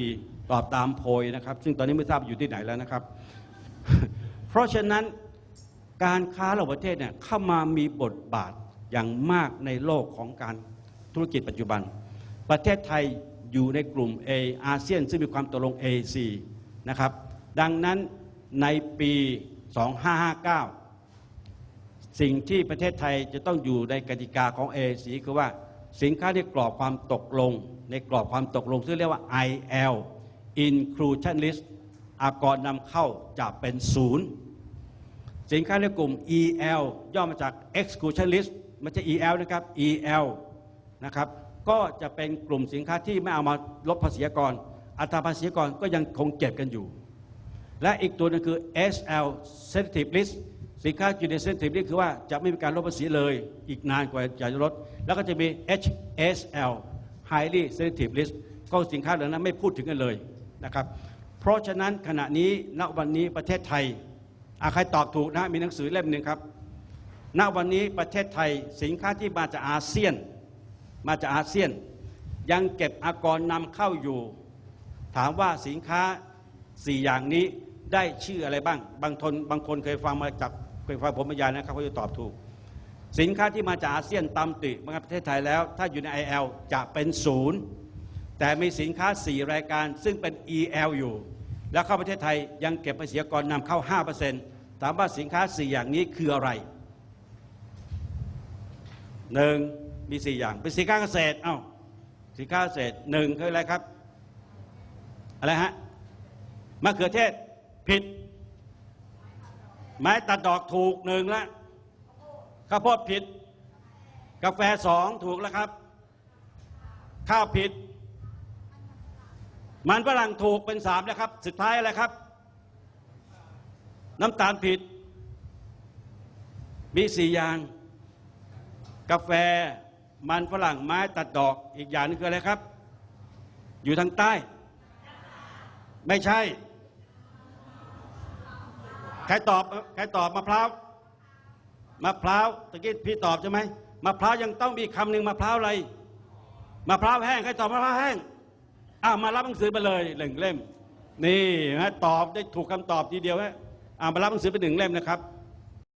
ดีตอบตามโพยนะครับ ซึ่งตอนนี้ไม่ทราบอยู่ที่ไหนแล้วนะครับ เพราะฉะนั้นการค้าระหว่างประเทศเนี่ยเข้ามามีบทบาทอย่างมากในโลกของการธุรกิจปัจจุบัน ประเทศไทยอยู่ในกลุ่ม A อาเซียน ซึ่งมีความตกลง AC นะครับ ดังนั้นในปี 2559 สิ่งที่ประเทศไทยจะต้องอยู่ในกติกาของ AC คือว่า สินค้าที่กรอบความตกลง ในกรอบความตกลง ซึ่งเรียกว่า IL Inclusion List อากรนำเข้าจะเป็นศูนย์สินค้าในกลุ่ม EL ย่อมาจาก Exclusion List ไม่ใช่ EL นะครับ EL นะครับก็จะเป็นกลุ่มสินค้าที่ไม่เอามาลบภาษีกร อัตราภาษีกรก็ยังคงเก็บกันอยู่ และอีกตัวหนึงคือ SL Sensitive List สินค้าอยู่ใน Sensitive List คือว่าจะไม่มีการลดภาษีเลย อีกนานกว่าจะลด แล้วก็จะมี HSL Highly Sensitive List ก็สินค้าเหล่านั้นไม่พูดถึงกันเลยนะครับ เพราะฉะนั้นขณะนี้ณวันนี้ประเทศไทยอาใครตอบถูกนะมีหนังสือเล่มหนึ่งครับ ณวันนี้ประเทศไทยสินค้าที่มาจากอาเซียน มาจากอาเซียน ยังเก็บอากรนำเข้าอยู่ ถามว่าสินค้าสี่อย่างนี้ได้ชื่ออะไรบ้าง บางทนบางคนเคยฟังมาจาก เคยฟังผมบรรยายนะครับเขาจะตอบถูก สินค้าที่มาจากอาเซียนตามติมาประเทศไทยแล้ว ถ้าอยู่ใน IL จะเป็นศูนย์แต่มีสินค้า 4 รายการซึ่งเป็น EL อยู่ แล้วเข้าประเทศไทยยังเก็บภาษีกรนำเข้า 5%ถามว่าสินค้า 4 อย่างนี้คืออะไรหนึ่งมี4อย่าง เป็นสินค้าเกษตรเอ้าสินค้าเกษตรหนึ่งคืออะไรครับ อะไรฮะมะเขือเทศผิด ไม้ตัดดอกถูกหนึ่งละข้าวโพดผิด กาแฟสองถูกแล้วครับ ข้าวผิด มันฝรั่งถูกเป็นสามแล้วครับ สุดท้ายอะไรครับ น้ำตาลผิด มีสี่อย่าง กาแฟมันฝรั่งไม้ตัดดอกอีกอย่างนึงคืออะไรครับ อยู่ทางใต้ ไม่ใช่ ใครตอบใครตอบมะพร้าวมะพร้าวตะกี้พี่ตอบใช่ไหมมะพร้าวยังต้องมีคำหนึ่งมะพร้าวอะไรมะพร้าวแห้งใครตอบมะพร้าวแห้งอ้าวมารับหนังสือไปเลยหนึ่งเล่ม นี่ฮะตอบได้ถูกคำตอบทีเดียวฮะอ่ามารับหนังสือไปหนึ่งเล่มนะครับ